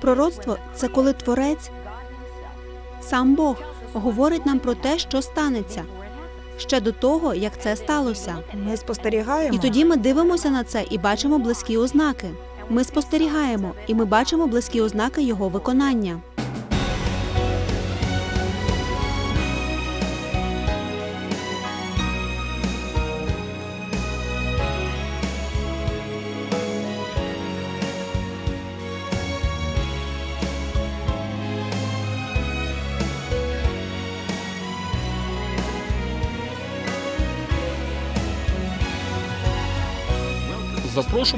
Пророцтво це коли творець, сам Бог, говорить нам про те, що станеться ще до того, як це сталося. Ми спостерігаємо. І тоді ми дивимося на це і бачимо близькі ознаки. Ми спостерігаємо, і ми бачимо близькі ознаки його виконання.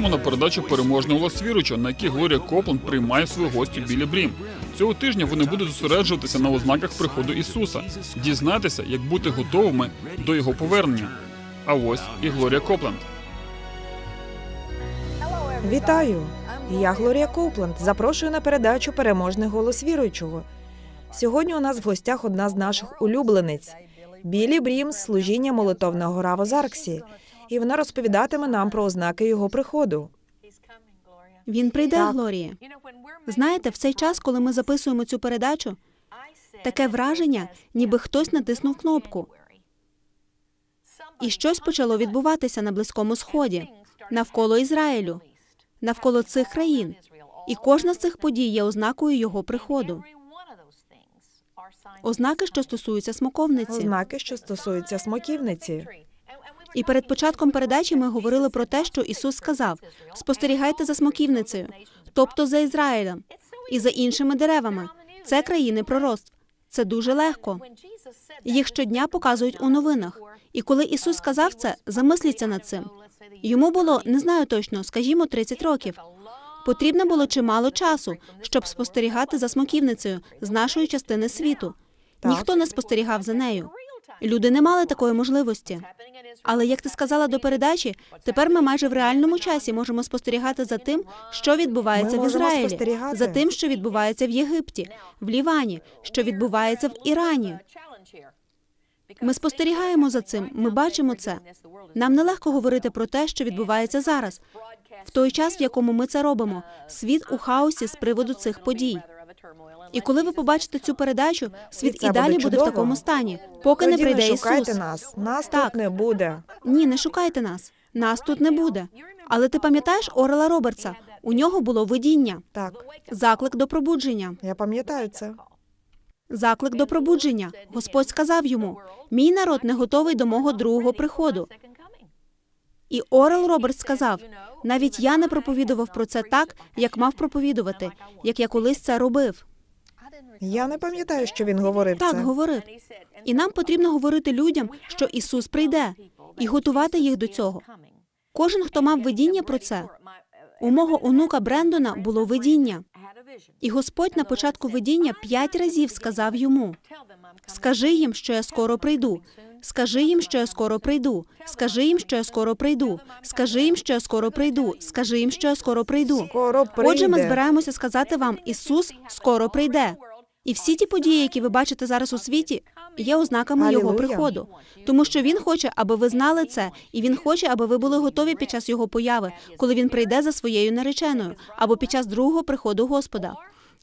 Запрошуємо на передачу переможний голос віруючого, на якій Глорія Копланд приймає свою гостю Білі Брім. Цього тижня вони будуть зосереджуватися на ознаках приходу Ісуса, дізнатися, як бути готовими до його повернення. А ось і Глорія Копленд. Вітаю! Я Глорія Коупленд. Запрошую на передачу Переможний голос віруючого. Сьогодні у нас в гостях одна з наших улюблениць Білі Брім служіння молитовного гора в Озарксі. І вона розповідатиме нам про ознаки його приходу. Він прийде, Так. Глорія. Знаєте, в цей час, коли ми записуємо цю передачу, таке враження, ніби хтось натиснув кнопку, і щось почало відбуватися на Близькому Сході, навколо Ізраїлю, навколо цих країн. І кожна з цих подій є ознакою його приходу. Ознаки, що стосуються смоковниці. Ознаки, що стосуються смоківниці. І перед початком передачі ми говорили про те, що Ісус сказав: спостерігайте за смоківницею, тобто за Ізраїлем і за іншими деревами. Це країни пророцтв. Це дуже легко. Їх щодня показують у новинах. І коли Ісус сказав це, замисліться над цим. Йому було не знаю точно, скажімо, 30 років. Потрібно було чимало часу, щоб спостерігати за смоківницею з нашої частини світу. Ніхто не спостерігав за нею. Люди не мали такої можливості. Але як ти сказала до передачі, тепер ми майже в реальному часі можемо спостерігати за тим, що відбувається в Ізраїлі, за тим, що відбувається в Єгипті, в Лівані, що відбувається в Ірані. Ми спостерігаємо за цим, ми бачимо це. Нам нелегко говорити про те, що відбувається зараз, в той час, в якому ми це робимо. Світ у хаосі з приводу цих подій. І коли ви побачите цю передачу, світ це і далі буде буде в такому стані, поки не прийде не шукайте Ісус. нас. Нас Так. тут не буде. Ні, не шукайте нас. Нас тут не буде. Але ти пам'ятаєш Орела Робертса? У нього було видіння, Так, заклик до пробудження. я пам'ятаю це. Заклик до пробудження. Господь сказав йому: Мій народ не готовий до мого другого приходу. І Орел Робертс сказав: навіть я не проповідував про це так, як мав проповідувати, як я колись це робив. Я не пам'ятаю, що він говорив Так це. говорив. І нам потрібно говорити людям, що Ісус прийде, і готувати їх до цього. Кожен, хто мав видіння про це, у мого онука Брендона було видіння. І Господь на початку видіння п'ять разів сказав йому: Скажи їм, що я скоро прийду. Скажи їм, що я скоро прийду. Скажи їм, що я скоро прийду. Скажи їм, що я скоро прийду. Скажи їм, що я скоро прийду. Отже, ми збираємося сказати вам: Ісус скоро прийде. І всі ті події, які ви бачите зараз у світі, є ознаками його приходу, тому що він хоче, аби ви знали це, і він хоче, аби ви були готові під час його появи, коли він прийде за своєю нареченою, або під час другого приходу Господа.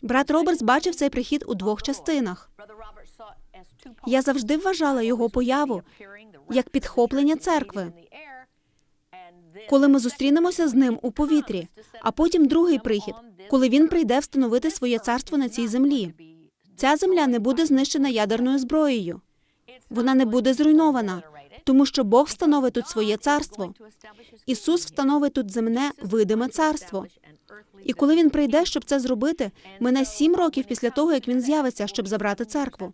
Брат Робертс бачив цей прихід у двох частинах. Я завжди вважала його появу як підхоплення церкви, коли ми зустрінемося з ним у повітрі, а потім другий прихід, коли він прийде встановити своє царство на цій землі. Ця земля не буде знищена ядерною зброєю. Вона не буде зруйнована, тому що Бог встановить тут своє царство. Ісус встановить тут земне видиме царство. І коли він прийде, щоб це зробити, мине сім років після того, як він з'явиться, щоб забрати церкву.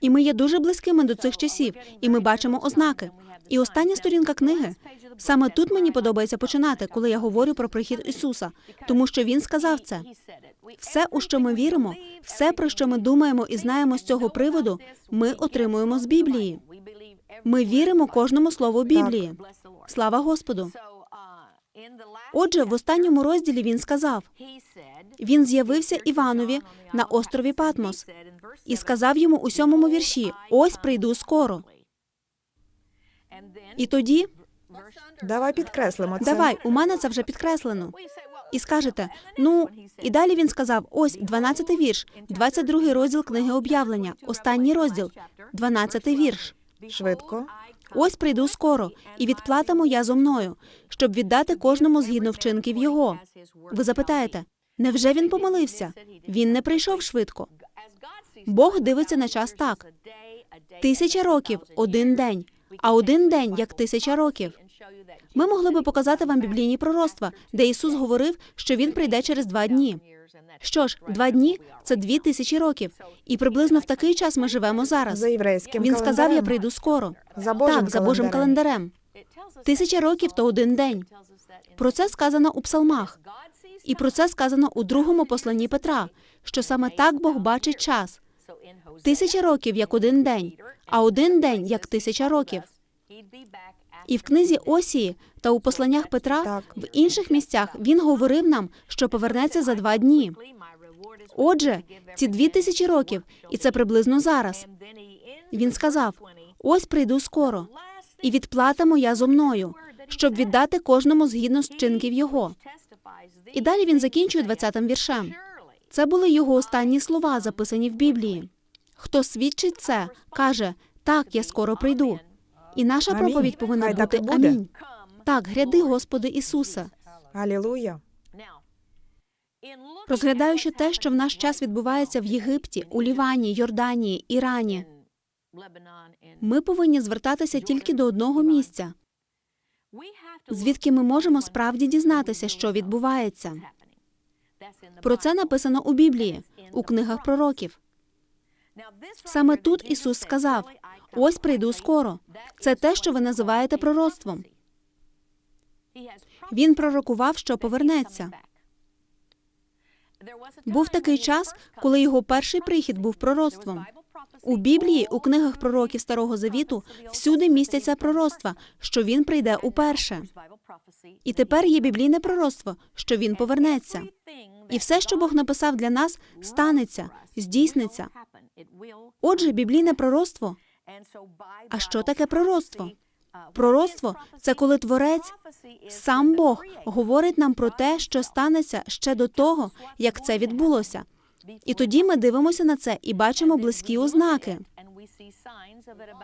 І ми є дуже близькими до цих часів, і ми бачимо ознаки. І остання сторінка книги саме тут мені подобається починати, коли я говорю про прихід Ісуса, тому що він сказав це. Все, у що ми віримо, все, про що ми думаємо і знаємо з цього приводу, ми отримуємо з Біблії. Ми віримо кожному слову Біблії. Слава Господу. Отже, в останньому розділі він сказав: він з'явився Іванові на острові Патмос і сказав йому у сьомому вірші: Ось прийду скоро. І тоді Давай підкреслимо це. давай, у мене це вже підкреслено. І скажете, ну і далі він сказав: ось 12-й вірш, 22-й розділ книги об'явлення, останній розділ, 12-й вірш. Швидко. Ось прийду скоро, і відплата моя зо мною, щоб віддати кожному згідно вчинків його. Ви запитаєте, невже він помилився? Він не прийшов швидко. Бог дивиться на час так: тисяча років один день, а один день як тисяча років. Ми могли би показати вам біблійні пророцтва, де Ісус говорив, що він прийде через два дні. Що ж, два дні це дві тисячі років, і приблизно в такий час ми живемо зараз. За єврейським Він сказав: Я прийду скоро. За Божим так, за Божим календарем. календарем. Тисяча років то один день. Про це сказано у псалмах, і про це сказано у другому посланні Петра, що саме так Бог бачить час. Тисяча років як один день, а один день як тисяча років. І в книзі Осії та у посланнях Петра Так. в інших місцях він говорив нам, що повернеться за два дні. Отже, ці дві тисячі років, і це приблизно зараз. Він сказав: ось прийду скоро, і відплата моя зо мною, щоб віддати кожному згідно з вчинків його. І далі він закінчує 20-м віршем. Це були його останні слова, записані в Біблії. Хто свідчить це, каже: так, я скоро прийду. І наша проповідь повинна Хай так бути і буде. амінь. Так, гряди, Господи Ісусе. Алілуя. Розглядаючи те, що в наш час відбувається в Єгипті, у Лівані, Йорданії, Ірані, ми повинні звертатися тільки до одного місця, звідки ми можемо справді дізнатися, що відбувається. Про це написано у Біблії, у книгах пророків. Саме тут Ісус сказав: ось прийду скоро. Це те, що ви називаєте пророцтвом. Він пророкував, що повернеться. Був такий час, коли його перший прихід був пророцтвом. У Біблії, у книгах пророків Старого Завіту, всюди містяться пророцтва, що він прийде уперше. І тепер є біблійне пророцтво, що він повернеться. І все, що Бог написав для нас, станеться, здійсниться. Отже, біблійне пророцтво. А що таке пророцтво? Пророцтво це коли творець, сам Бог, говорить нам про те, що станеться ще до того, як це відбулося. І тоді ми дивимося на це і бачимо близькі ознаки.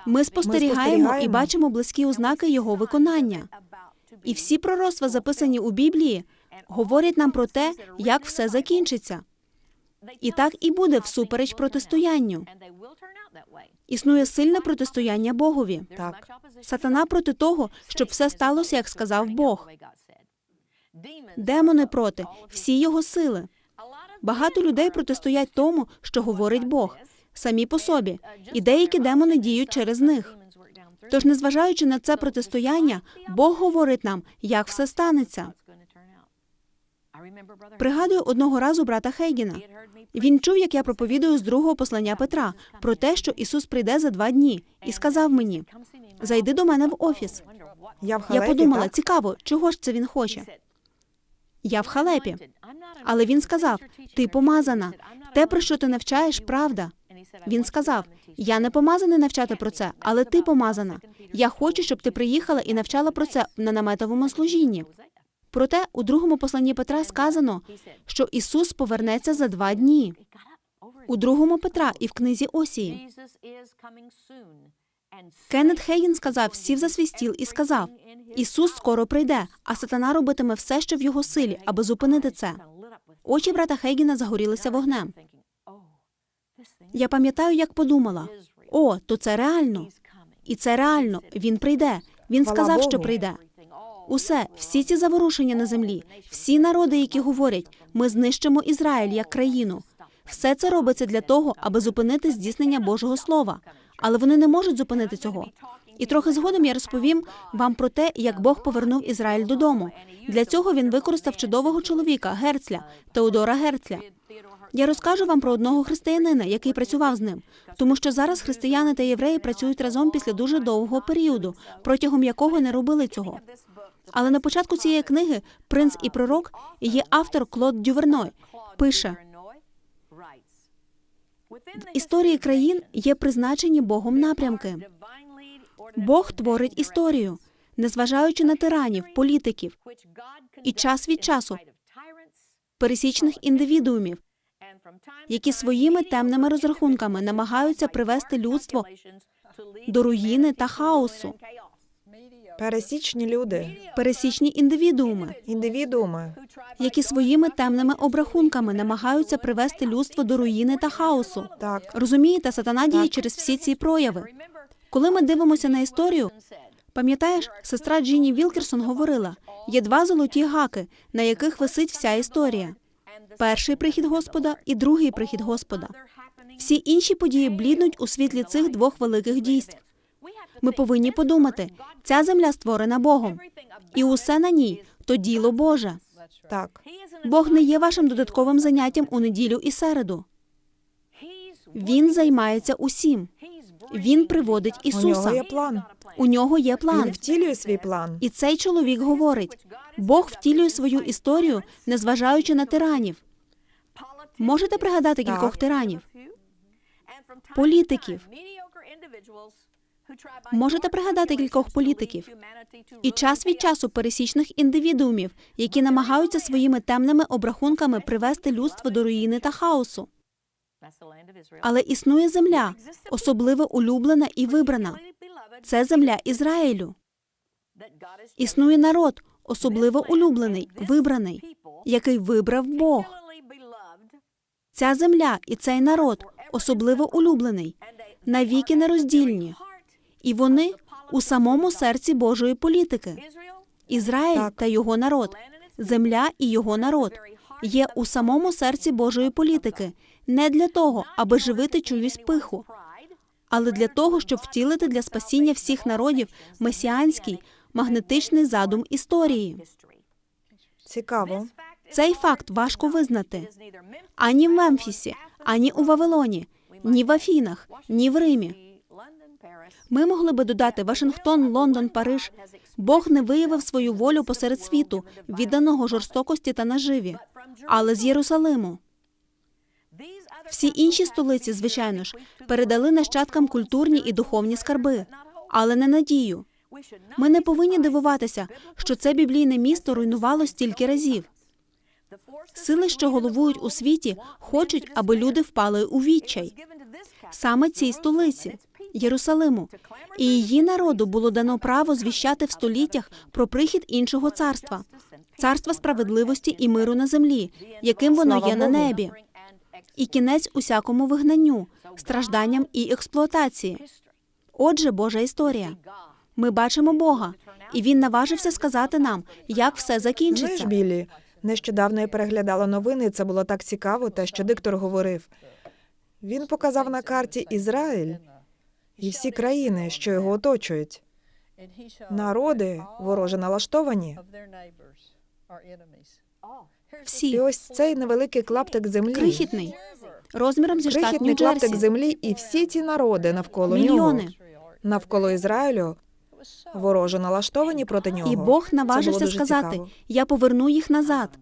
Ми спостерігаємо і бачимо близькі ознаки його виконання. І всі пророцтва, записані у Біблії, говорять нам про те, як все закінчиться. І так і буде всупереч протистоянню. Існує сильне протистояння Богові. Так. Сатана проти того, щоб все сталося, як сказав Бог. Демони проти, всі його сили. Багато людей протистоять тому, що говорить Бог, самі по собі, і деякі демони діють через них. Тож, незважаючи на це протистояння, Бог говорить нам, як все станеться. Пригадую одного разу брата Хейгіна. Він чув, як я проповідую з другого послання Петра про те, що Ісус прийде за два дні, і сказав мені: зайди до мене в офіс. Я в Я подумала, так? цікаво, чого ж це він хоче. Я в халепі. Але він сказав: Ти помазана. Те, про що ти навчаєш, правда. Він сказав: Я не помазаний навчати про це, але ти помазана. Я хочу, щоб ти приїхала і навчала про це на наметовому служінні. Проте у другому посланні Петра сказано, що Ісус повернеться за два дні. У другому Петра і в книзі Осії. Кеннет Хейгін сказав, сів за свій стіл і сказав: Ісус скоро прийде, а сатана робитиме все, що в його силі, аби зупинити це. Очі брата Хейгіна загорілися вогнем. Я пам'ятаю, як подумала: о, то це реально. І це реально. Він прийде. Він сказав, що прийде. Усе, всі ці заворушення на землі, всі народи, які говорять, ми знищимо Ізраїль як країну. Все це робиться для того, аби зупинити здійснення Божого Слова. Але вони не можуть зупинити цього. І трохи згодом я розповім вам про те, як Бог повернув Ізраїль додому. Для цього він використав чудового чоловіка Герцля, Теодора Герцля. Я розкажу вам про одного християнина, який працював з ним, тому що зараз християни та євреї працюють разом після дуже довгого періоду, протягом якого не робили цього. Але на початку цієї книги Принц і пророк її автор Клод Дюверной пише: в історії країн є призначені Богом напрямки. Бог творить історію, незважаючи на тиранів, політиків. І час від часу пересічних індивідуумів, які своїми темними розрахунками намагаються привести людство до руїни та хаосу. Пересічні люди, Пересічні індивідууми, індивідууми, які своїми темними обрахунками намагаються привести людство до руїни та хаосу. так, Розумієте, сатана діє Так. через всі ці прояви. Коли ми дивимося на історію, пам'ятаєш, сестра Джіні Вілкерсон говорила: є два золоті гаки, на яких висить вся історія: перший прихід Господа і другий прихід Господа. Всі інші події бліднуть у світлі цих двох великих дійств. Ми повинні подумати: ця земля створена Богом, і усе на ній то діло Боже. так. Бог не є вашим додатковим заняттям у неділю і середу. Він займається усім. Він приводить У нього Ісуса. є план. У нього є Він план. втілює свій план. І цей чоловік говорить: Бог втілює свою історію, незважаючи на тиранів. Можете пригадати кількох тиранів? Політиків. Можете пригадати кількох політиків? І час від часу пересічних індивідуумів, які намагаються своїми темними обрахунками привести людство до руїни та хаосу. Але існує земля, особливо улюблена і вибрана. Це земля Ізраїлю. Існує народ, особливо улюблений, вибраний, який вибрав Бог. Ця земля і цей народ, особливо улюблений, навіки нероздільні. І вони у самому серці Божої політики. Ізраїль Так. та його народ, земля і його народ є у самому серці Божої політики не для того, аби живити чиюсь пиху, але для того, щоб втілити для спасіння всіх народів месіанський магнетичний задум історії. Цікаво. Цей факт важко визнати ані в Мемфісі, ані у Вавилоні, ні в Афінах, ні в Римі. Ми могли би додати Вашингтон, Лондон, Париж. Бог не виявив свою волю посеред світу, відданого жорстокості та наживі, але з Єрусалиму. Всі інші столиці, звичайно ж, передали нащадкам культурні і духовні скарби, але не надію. Ми не повинні дивуватися, що це біблійне місто руйнувало стільки разів. Сили, що головують у світі, хочуть, аби люди впали у відчай. Саме цій столиці, Єрусалиму, і її народу було дано право звіщати в століттях про прихід іншого царства, царства справедливості і миру на землі, яким воно є на небі, і кінець усякому вигнанню, стражданням і експлуатації. Отже, Божа історія. Ми бачимо Бога, і він наважився сказати нам, як все Знаєш, закінчиться. Білі, нещодавно я переглядала новини, це було так цікаво, те, що диктор говорив. Він показав на карті Ізраїль і всі країни, що його оточують. Народи вороже налаштовані. І ось цей невеликий клаптик землі. крихітний, розміром зі штат Крихітний клаптик Нью-Джерсі. землі, і всі ці народи навколо нього, Мільйони. навколо Ізраїлю, вороже налаштовані проти нього. І Бог Це було наважився дуже сказати: цікаво. Я поверну їх назад.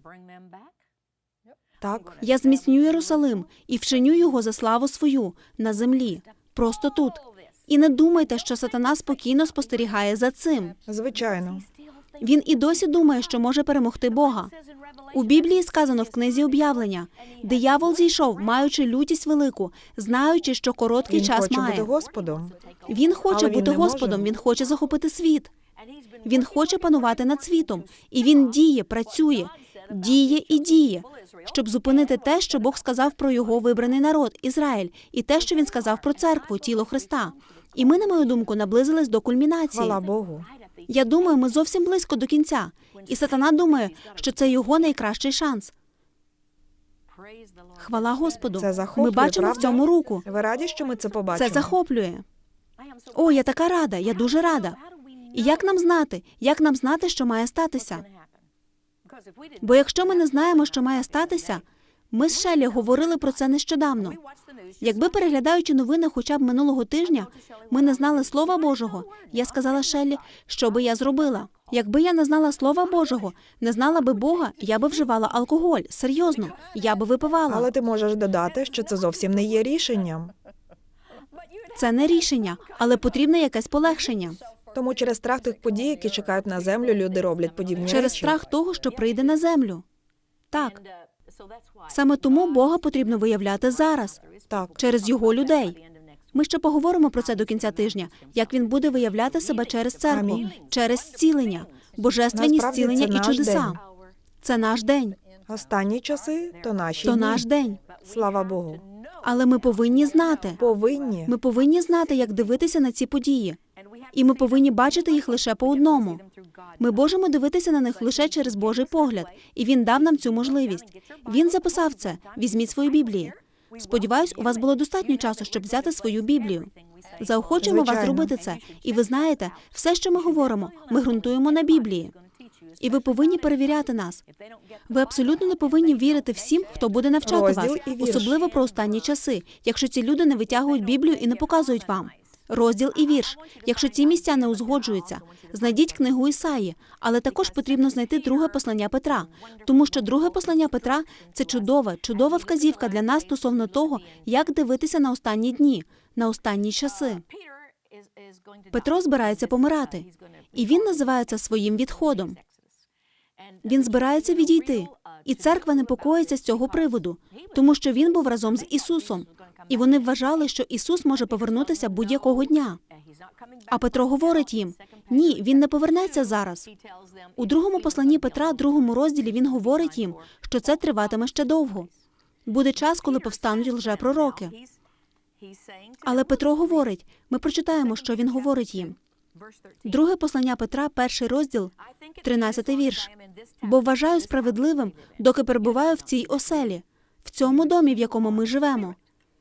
Так, Я зміцню Єрусалим і вчиню його за славу свою на землі, просто тут. І не думайте, що сатана спокійно спостерігає за цим. звичайно. Він і досі думає, що може перемогти Бога. У Біблії сказано в книзі об'явлення: диявол зійшов, маючи лютість велику, знаючи, що короткий Він час хоче має. бути Господом. Він хоче Але він бути може. Господом, він хоче захопити світ. Він хоче панувати над світом, і він діє, працює, діє і діє, щоб зупинити те, що Бог сказав про його вибраний народ Ізраїль, і те, що він сказав про церкву, тіло Христа. І ми, на мою думку, наблизились до кульмінації. Хвала Богу. Я думаю, ми зовсім близько до кінця. І сатана думає, що це його найкращий шанс. Хвала Господу. Це захоплює, Ми бачимо в цьому руку. Ви раді, що ми це побачимо? Це захоплює. О, я така рада, я дуже рада. І як нам знати, як нам знати, що має статися? Бо якщо ми не знаємо, що має статися, ми з Шелі говорили про це нещодавно. Якби переглядаючи новини хоча б минулого тижня, ми не знали Слова Божого, я сказала Шеллі, що би я зробила. Якби я не знала Слова Божого, не знала би Бога, я би вживала алкоголь. Серйозно, я би випивала. Але ти можеш додати, що це зовсім не є рішенням. Це не рішення, але потрібне якесь полегшення. Тому через страх тих подій, які чекають на землю, люди роблять подібні Через речі. страх того, що прийде на землю. Так, Саме тому Бога потрібно виявляти зараз Так, через його людей. Ми ще поговоримо про це до кінця тижня, як він буде виявляти себе через церкву, Амінь. через зцілення, божественні Насправді, зцілення це і наш чудеса. день. Це наш день, останні часи то наші то дні. наш день. Слава Богу. Але ми повинні знати. Повинні. Ми повинні знати, як дивитися на ці події. І ми повинні бачити їх лише по одному. Ми можемо дивитися на них лише через Божий погляд, і він дав нам цю можливість. Він записав це. Візьміть свої біблії. Сподіваюсь, у вас було достатньо часу, щоб взяти свою біблію. Заохочуємо вас зробити це. І ви знаєте, все, що ми говоримо, ми ґрунтуємо на Біблії. І ви повинні перевіряти нас. Ви абсолютно не повинні вірити всім, хто буде навчати Розділ вас, особливо про останні часи, якщо ці люди не витягують Біблію і не показують вам. Розділ і вірш. Якщо ці місця не узгоджуються, знайдіть книгу Ісаї, але також потрібно знайти друге послання Петра, тому що друге послання Петра це чудова, чудова вказівка для нас стосовно того, як дивитися на останні дні, на останні часи. Петро збирається помирати, і він називає це своїм відходом. Він збирається відійти, і церква непокоїться з цього приводу, тому що він був разом з Ісусом, і вони вважали, що Ісус може повернутися будь-якого дня. А Петро говорить їм: ні, він не повернеться зараз. У другому посланні Петра, другому розділі, він говорить їм, що це триватиме ще довго. Буде час, коли повстануть лжепророки. Але Петро говорить: ми прочитаємо, що він говорить їм. Друге послання Петра, перший розділ, 13 вірш. Бо вважаю справедливим, доки перебуваю в цій оселі, в цьому домі, в якому ми живемо.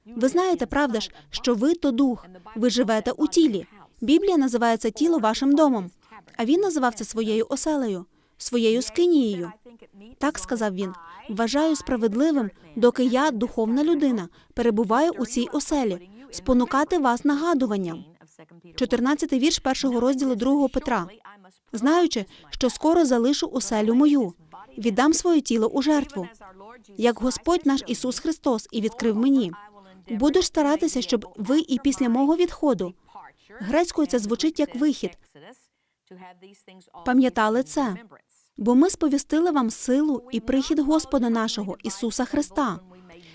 Ви знаєте, правда ж, що ви то дух, ви живете у тілі. Біблія називає це тіло вашим домом, а він називав це своєю оселею, своєю скинією. Так сказав він. Вважаю справедливим, доки я, духовна людина, перебуваю у цій оселі, спонукати вас нагадуванням. 14 вірш першого розділу 2 Петра. Знаючи, що скоро залишу оселю мою, віддам своє тіло у жертву, як Господь наш Ісус Христос і відкрив мені. Буду ж старатися, щоб ви і після мого відходу грецькою це звучить як вихід. Пам'ятали це? Бо ми сповістили вам силу і прихід Господа нашого Ісуса Христа,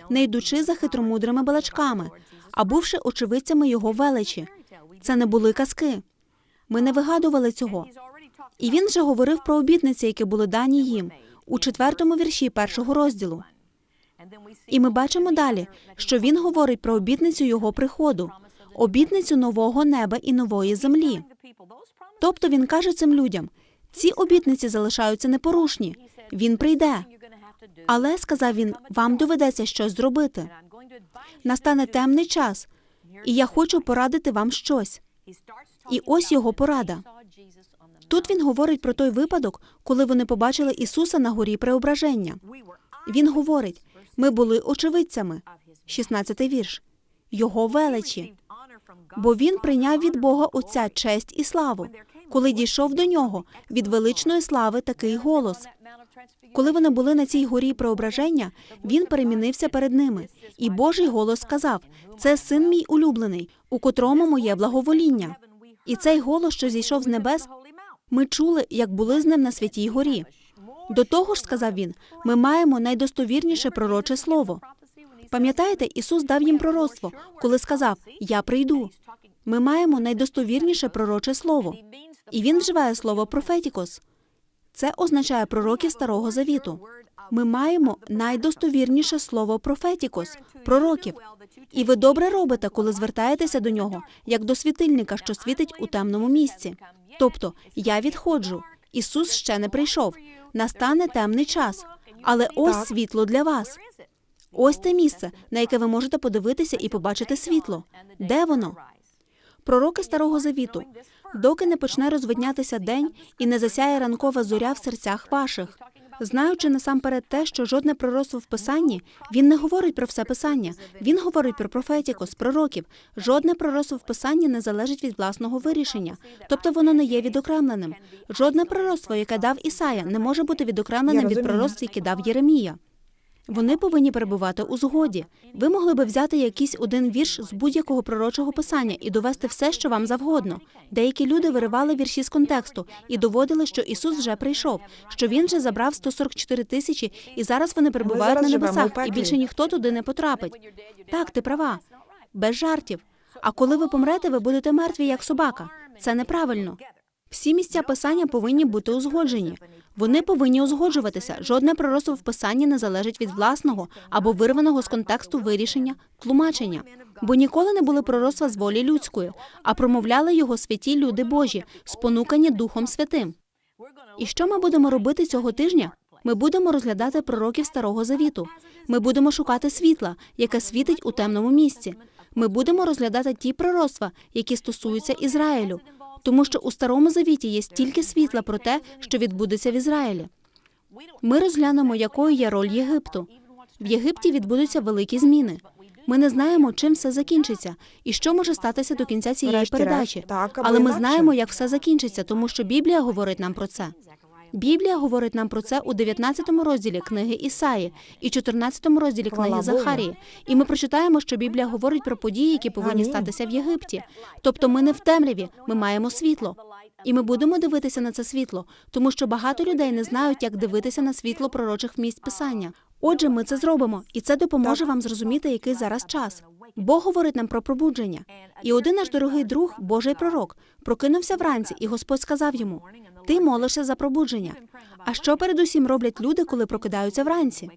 не йдучи за хитромудрими балачками, а бувши очевидцями Його величі. Це не були казки. Ми не вигадували цього. І він вже говорив про обітниці, які були дані їм у четвертому вірші першого розділу. І ми бачимо далі, що він говорить про обітницю його приходу, обітницю нового неба і нової землі. Тобто він каже цим людям: ці обітниці залишаються непорушні. Він прийде. Але сказав він, вам доведеться щось зробити. Настане темний час, і я хочу порадити вам щось. І ось його порада. Тут він говорить про той випадок, коли вони побачили Ісуса на горі преображення. Він говорить: ми були очевидцями. 16 вірш. Його величі. Бо він прийняв від Бога Отця честь і славу, коли дійшов до нього від величної слави такий голос. Коли вони були на цій горі преображення, він перемінився перед ними, і Божий голос сказав: Це син мій улюблений, у котрому моє благовоління. І цей голос, що зійшов з небес, ми чули, як були з ним на святій горі. До того ж, сказав він, ми маємо найдостовірніше пророче слово. Пам'ятаєте, Ісус дав їм пророцтво, коли сказав: Я прийду. Ми маємо найдостовірніше пророче слово. І він вживає слово профетікос. Це означає пророків Старого Завіту. Ми маємо найдостовірніше слово профетікос пророків. І ви добре робите, коли звертаєтеся до нього, як до світильника, що світить у темному місці. Тобто, я відходжу. Ісус ще не прийшов. Настане темний час, але ось Так. світло для вас. Ось те місце, на яке ви можете подивитися і побачити світло. Де воно? Пророки Старого Завіту, доки не почне розвиднятися день і не засяє ранкова зоря в серцях ваших. Знаючи насамперед те, що жодне пророцтво в писанні, він не говорить про все писання. Він говорить про профетікос, пророків. Жодне пророцтво в писанні не залежить від власного вирішення, тобто воно не є відокремленим. Жодне пророцтво, яке дав Ісая, не може бути відокремленим від пророцтв, які дав Єремія. Вони повинні перебувати у згоді. Ви могли би взяти якийсь один вірш з будь-якого пророчого писання і довести все, що вам завгодно. Деякі люди виривали вірші з контексту і доводили, що Ісус вже прийшов, що він вже забрав 144 тисячі, і зараз вони перебувають на небесах, і більше ніхто туди не потрапить. Так, ти права. Без жартів. А коли ви помрете, ви будете мертві, як собака. Це неправильно. Всі місця писання повинні бути узгоджені. Вони повинні узгоджуватися. Жодне пророцтво в писанні не залежить від власного або вирваного з контексту вирішення, тлумачення. Бо ніколи не були пророцтва з волі людської, а промовляли його святі люди Божі, спонукані Духом Святим. І що ми будемо робити цього тижня? Ми будемо розглядати пророків Старого Завіту. Ми будемо шукати світла, яке світить у темному місці. Ми будемо розглядати ті пророцтва, які стосуються Ізраїлю, тому що у Старому Завіті є стільки світла про те, що відбудеться в Ізраїлі. Ми розглянемо, якою є роль Єгипту. В Єгипті відбудуться великі зміни. Ми не знаємо, чим все закінчиться і що може статися до кінця цієї передачі. Але ми знаємо, як все закінчиться, тому що Біблія говорить нам про це. Біблія говорить нам про це у 19 розділі книги Ісаї і 14 розділі книги Захарії. І ми прочитаємо, що Біблія говорить про події, які повинні статися в Єгипті. Тобто ми не в темряві, ми маємо світло. І ми будемо дивитися на це світло, тому що багато людей не знають, як дивитися на світло пророчих місць писання. Отже, ми це зробимо, і це допоможе вам зрозуміти, який зараз час. Бог говорить нам про пробудження. І один наш дорогий друг, Божий пророк, прокинувся вранці, і Господь сказав йому: Ти молишся за пробудження. А що передусім роблять люди, коли прокидаються вранці?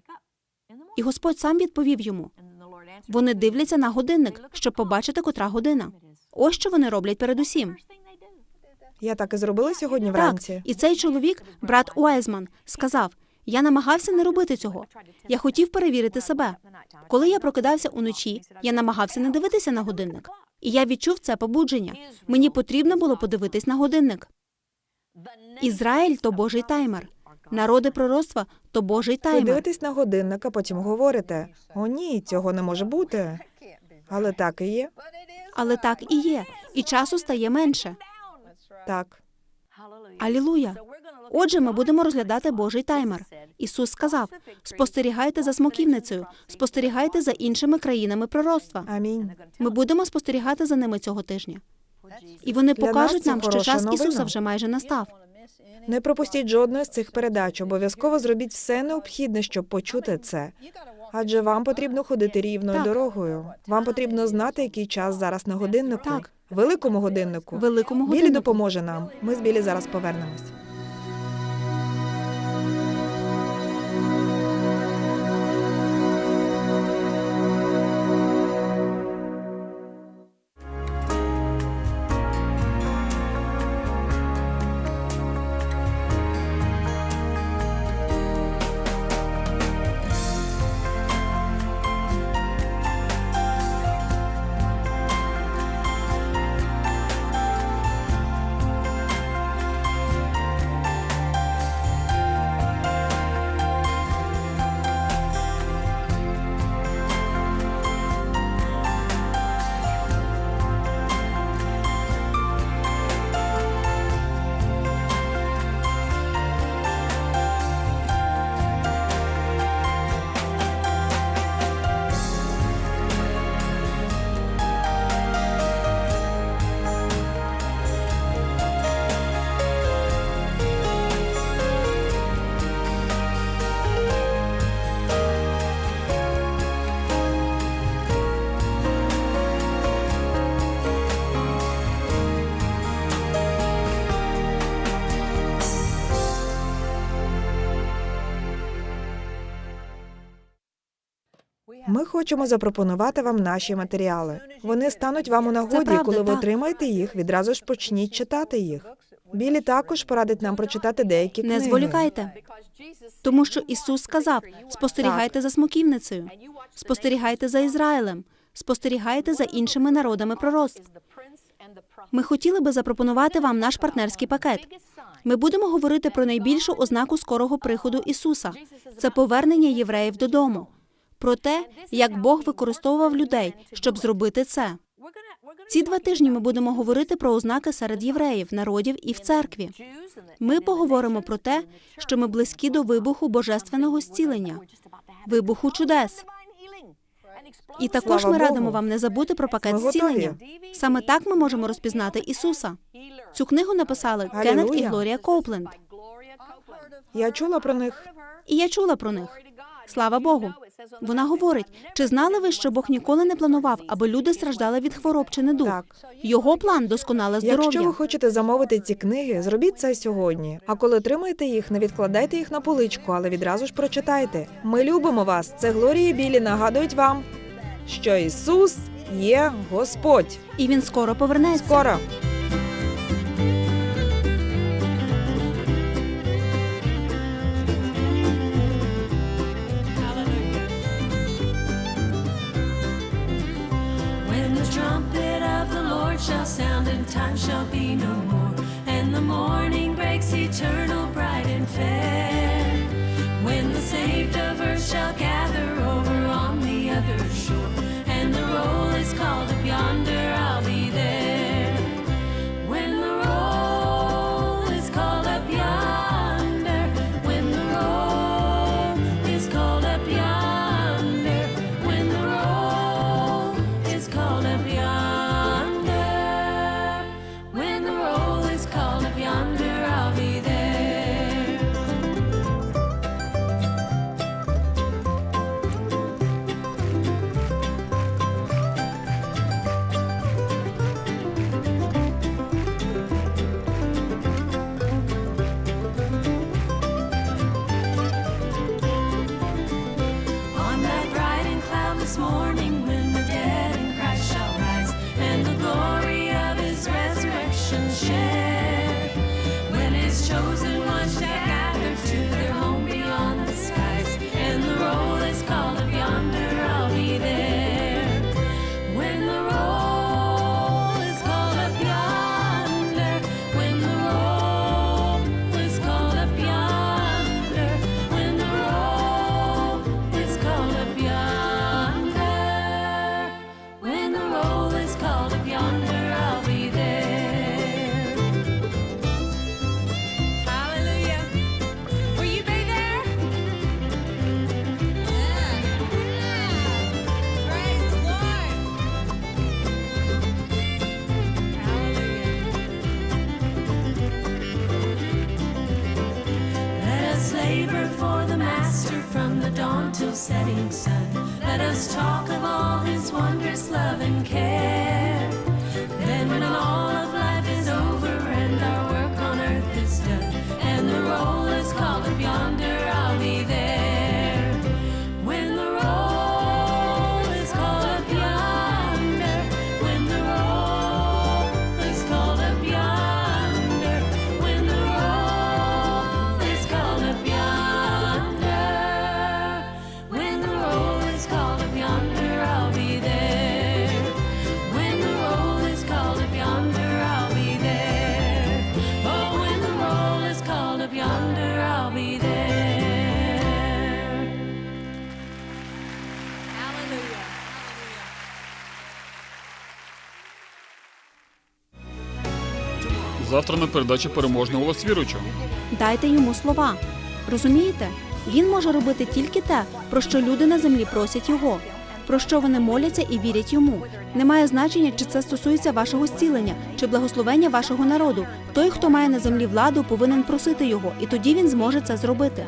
І Господь сам відповів йому: вони дивляться на годинник, щоб побачити, котра година. Ось що вони роблять передусім. Я так і зробила сьогодні Так, вранці. і цей чоловік, брат Уайзман, сказав: Я намагався не робити цього. Я хотів перевірити себе. Коли я прокидався уночі, я намагався не дивитися на годинник. І я відчув це побудження. Мені потрібно було подивитись на годинник. Ізраїль то Божий таймер. Народи пророцтва то Божий Ви таймер. дивитесь на годинник, а потім говорите: о ні, цього не може бути. Але так і є. Але так і є. І часу стає менше. Так. Алілуя. Отже, ми будемо розглядати Божий таймер. Ісус сказав: спостерігайте за смоківницею, спостерігайте за іншими країнами пророцтва. Амінь. Ми будемо спостерігати за ними цього тижня. І вони покажуть нам, що час. Ісуса вже майже настав. Не пропустіть жодної з цих передач. Обов'язково зробіть все необхідне, щоб почути це. Адже вам потрібно ходити рівною Так. дорогою. Вам потрібно знати, який час зараз на годиннику. Так. Великому годиннику. Великому Білі допоможе нам. Ми з Білі зараз повернемось. Хочемо запропонувати вам наші матеріали. Вони стануть вам у нагоді, правда, коли ви так. отримаєте їх, відразу ж почніть читати їх. Білі також порадить нам прочитати деякі Не книги. зволікайте, тому що Ісус сказав: спостерігайте за смоківницею, спостерігайте за Ізраїлем, спостерігайте за іншими народами пророцтв. Ми хотіли би запропонувати вам наш партнерський пакет. Ми будемо говорити про найбільшу ознаку скорого приходу Ісуса це повернення євреїв додому. Про те, як Бог використовував людей, щоб зробити це. Ці два тижні ми будемо говорити про ознаки серед євреїв, народів і в церкві. Ми поговоримо про те, що ми близькі до вибуху божественного зцілення. вибуху чудес. І також ми радимо вам не забути про пакет зцілення. Саме так ми можемо розпізнати Ісуса. Цю книгу написали Кеннет і Глорія Коупленд. Я чула про них. І я чула про них. Слава Богу. Вона говорить: чи знали ви, що Бог ніколи не планував, аби люди страждали від хвороб чи недуг? Так. Його план досконале Якщо ви хочете замовити ці книги, зробіть це сьогодні. А коли отримаєте їх, не відкладайте їх на поличку, але відразу ж прочитайте. Ми любимо вас. Це Глорія Білі нагадують вам, що Ісус є Господь. І він скоро повернеться. Скоро. Завтра на передачі переможний голос віруючого. Дайте йому слова. Розумієте? Він може робити тільки те, про що люди на землі просять його, про що вони моляться і вірять йому. Немає значення, чи це стосується вашого зцілення, чи благословення вашого народу. Той, хто має на землі владу, повинен просити його, і тоді він зможе це зробити.